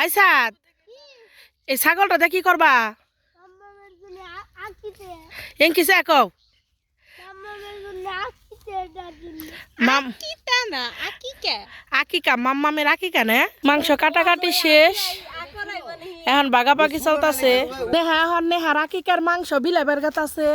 আইসাদ এই ছাগলটা দিয়ে কি করবা? আঁকিতে কও। আকিকা? মাম্মামের আকিকা না? মাংস কাটাকাটি শেষ। এখন বাগাবাগি চলতেছে। নেহা এখন নেহার আকিকার মাংস বিলাইবার আছে।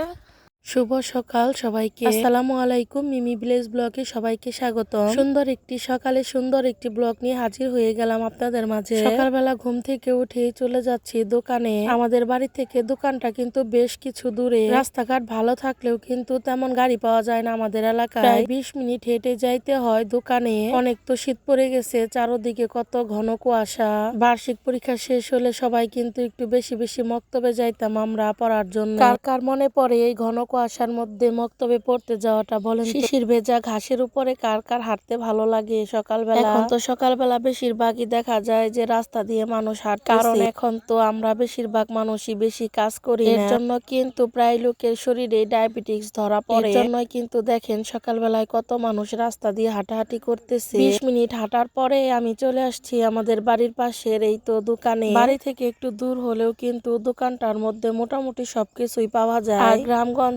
শুভ সকাল সবাইকে। আসসালামু আলাইকুম মিমি ভিলেজ ব্লগে সবাইকে স্বাগত সুন্দর একটি সকালে সুন্দর একটি ব্লগ নিয়ে হাজির হয়ে গেলাম আপনাদের মাঝে। সকালবেলা ঘুম থেকে উঠে চলে যাচ্ছি দোকানে। আমাদের বাড়ি থেকে দোকানটা কিন্তু বেশ কিছু দূরে। রাস্তাঘাট ভালো থাকলেও কিন্তু তেমন গাড়ি পাওয়া যায় না আমাদের এলাকায়। প্রায় বিশ মিনিট হেঁটে যাইতে হয় দোকানে। অনেক তো শীত পড়ে গেছে চারোদিকে কত ঘন কুয়াশা। বার্ষিক পরীক্ষা শেষ হলে সবাই কিন্তু একটু বেশি বেশি মক্তবে যাইতাম আমরা পড়ার জন্য। কার কার মনে পড়ে এই ঘন কুয়াশার মধ্যে মক্তবে পড়তে যাওয়াটা বলেন শিশির ভেজা ঘাসের উপরে কার কার হাঁটতে ভালো লাগে সকালবেলা? এখন তো সকালবেলা বেশিরভাগই দেখা যায় যে রাস্তা দিয়ে মানুষ হাঁট কারণ এখন তো আমরা বেশিরভাগ মানুষই বেশি কাজ করি এর জন্য কিন্তু প্রায় লোকের শরীরে ডায়াবেটিস ধরা পড়ে। এর জন্যই কিন্তু দেখেন সকালবেলায় কত মানুষ রাস্তা দিয়ে হাঁটাহাঁটি করতেছে। বিশ মিনিট হাঁটার পরে আমি চলে আসছি আমাদের বাড়ির পাশের এই তো দোকানে। বাড়ি থেকে একটু দূর হলেও কিন্তু দোকানটার মধ্যে মোটামুটি সবকিছুই পাওয়া যায়। আর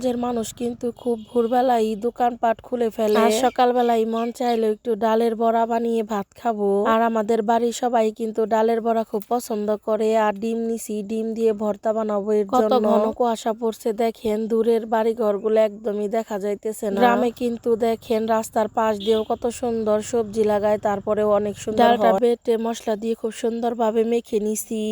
গ্রামগঞ্জের মানুষ কিন্তু খুব ভোরবেলায় দোকানপাট খুলে ফেলে। আর সকালবেলায় মন চাইলেও একটু ডালের বড়া বানিয়ে ভাত খাব। আর আমাদের বাড়ির সবাই কিন্তু ডালের বড়া খুব পছন্দ করে। আর ডিম নিছি ডিম দিয়ে ভর্তা বানাবো এর জন্য। ঘন কুয়াশা পড়ছে দেখেন দূরের বাড়ি ঘরগুলো একদমই দেখা যাইতেছে না। গ্রামে কিন্তু দেখেন রাস্তার পাশ দিয়েও কত সুন্দর সবজি লাগায় তারপরেও অনেক সুন্দর ডালটা বেটে মশলা দিয়ে খুব সুন্দর ভাবে মেখে নিছি।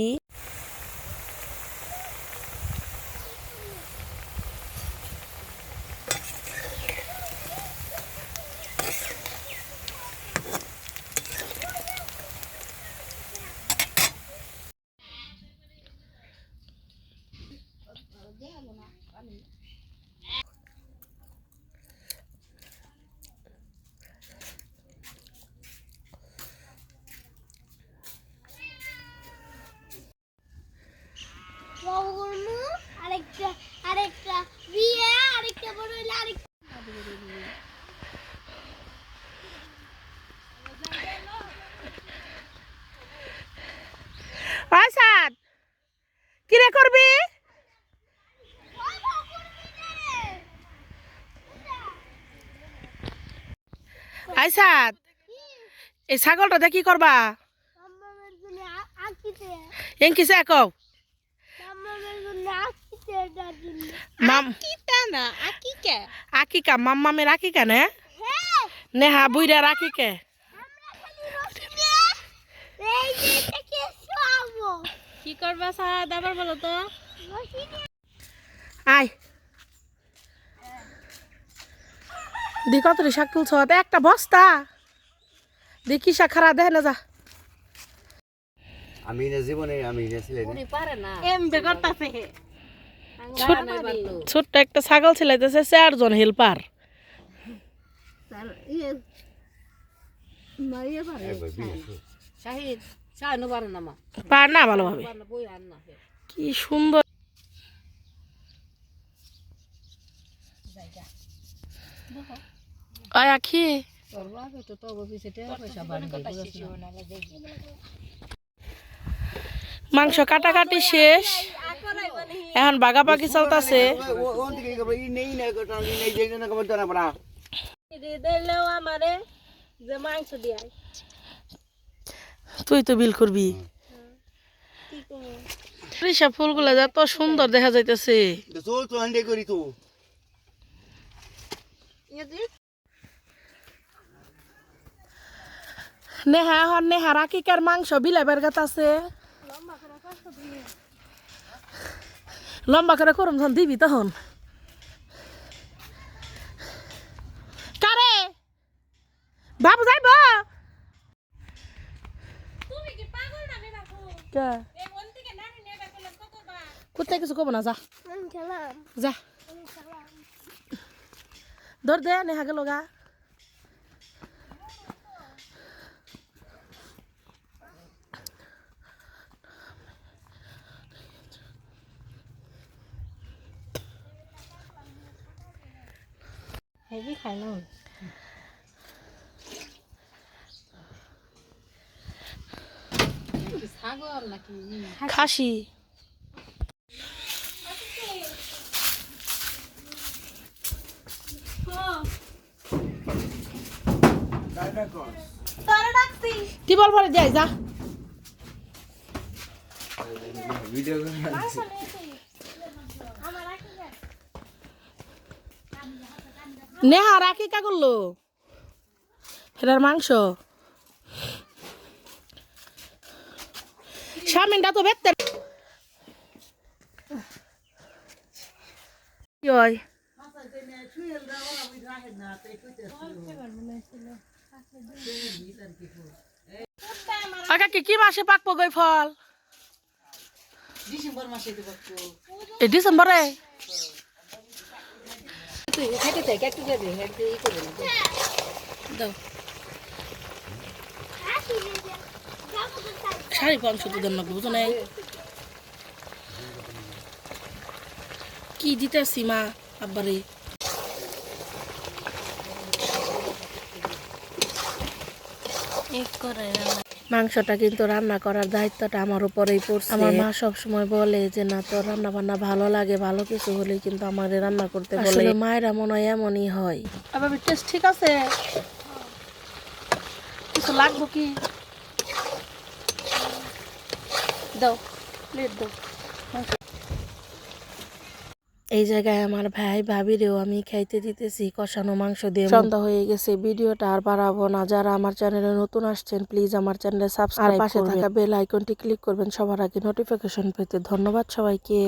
আইসাদ এই ছাগলটা কি করবা? এন কিসে কও। আকিকা, মাম্মামের আকিকা না? নেহা এটাকে শোয়াবো কি করবা সাদ, আবার বলো তো রশি দিয়ে আয় দি কত শাক তুলছ একটা বস্তা। দেখি শাক খারা না যা। আমি না জীবনে আমি না। ছিলেন এম বেগরতাছে ছোট্ট একটা ছাগল ছিলাইতেছে চারজন হেল্পার। শাহিদ শাহিনু পারে না পার না ভালোভাবে। বই আর না কি সুন্দর। পয়সা বাড়বে মাংস কাটাকাটি শেষ। এখন বাগাবাগি চলতেছে। কটা যে মাংস তুই তো বিল করবি। ফুলগুলা যত সুন্দর দেখা যাইতেছে তো চল তো আন্ডে করি তো নেহা এখন নেহা রাকিকার মাংস? বিলাইবার গাত আছে। লম্বা করে করুম তখন দিবি তখন। কারে? বাবু যাইব? কোথায় কিছু কব না যা। যা। ধর দে নেহা গেল গা হেভি খাই না খাসি। ডাকছি টিবল ভরে যাই, যা। নেহা, রাখি কা করল এটার মাংস। স্বামীনটা তো বেতে কি হয়? আকা কি কি মাসে পাকবো গই ফল? ডিসেম্বর মাসে এই ডিসেম্বরে? তো তাই শাড়ি না বুঝো নাই? কি দিতেছি মা আব্বারে? মাংসটা কিন্তু রান্না করার দায়িত্বটা আমার উপরেই পড়ছে। আমার মা সব সময় বলে যে না তোর রান্না বান্না ভালো লাগে ভালো কিছু হলে কিন্তু আমারে রান্না করতে বলে। মায়েরা মনে হয় এমনই হয়। আবার টেস্ট ঠিক আছে? কিছু লাগবো কি? দাও প্লেট দাও। এই জায়গায় আমার ভাই ভাবিরেও আমি খাইতে দিতেছি কষানো মাংস দিয়ে সন্ধ্যা হয়ে গেছে ভিডিওটা আর বাড়াবো না। যারা আমার চ্যানেলে নতুন আসছেন প্লিজ আমার চ্যানেলে সাবস্ক্রাইব পাশে থাকা বেল আইকনটি ক্লিক করবেন সবার আগে নোটিফিকেশন পেতে। ধন্যবাদ সবাইকে।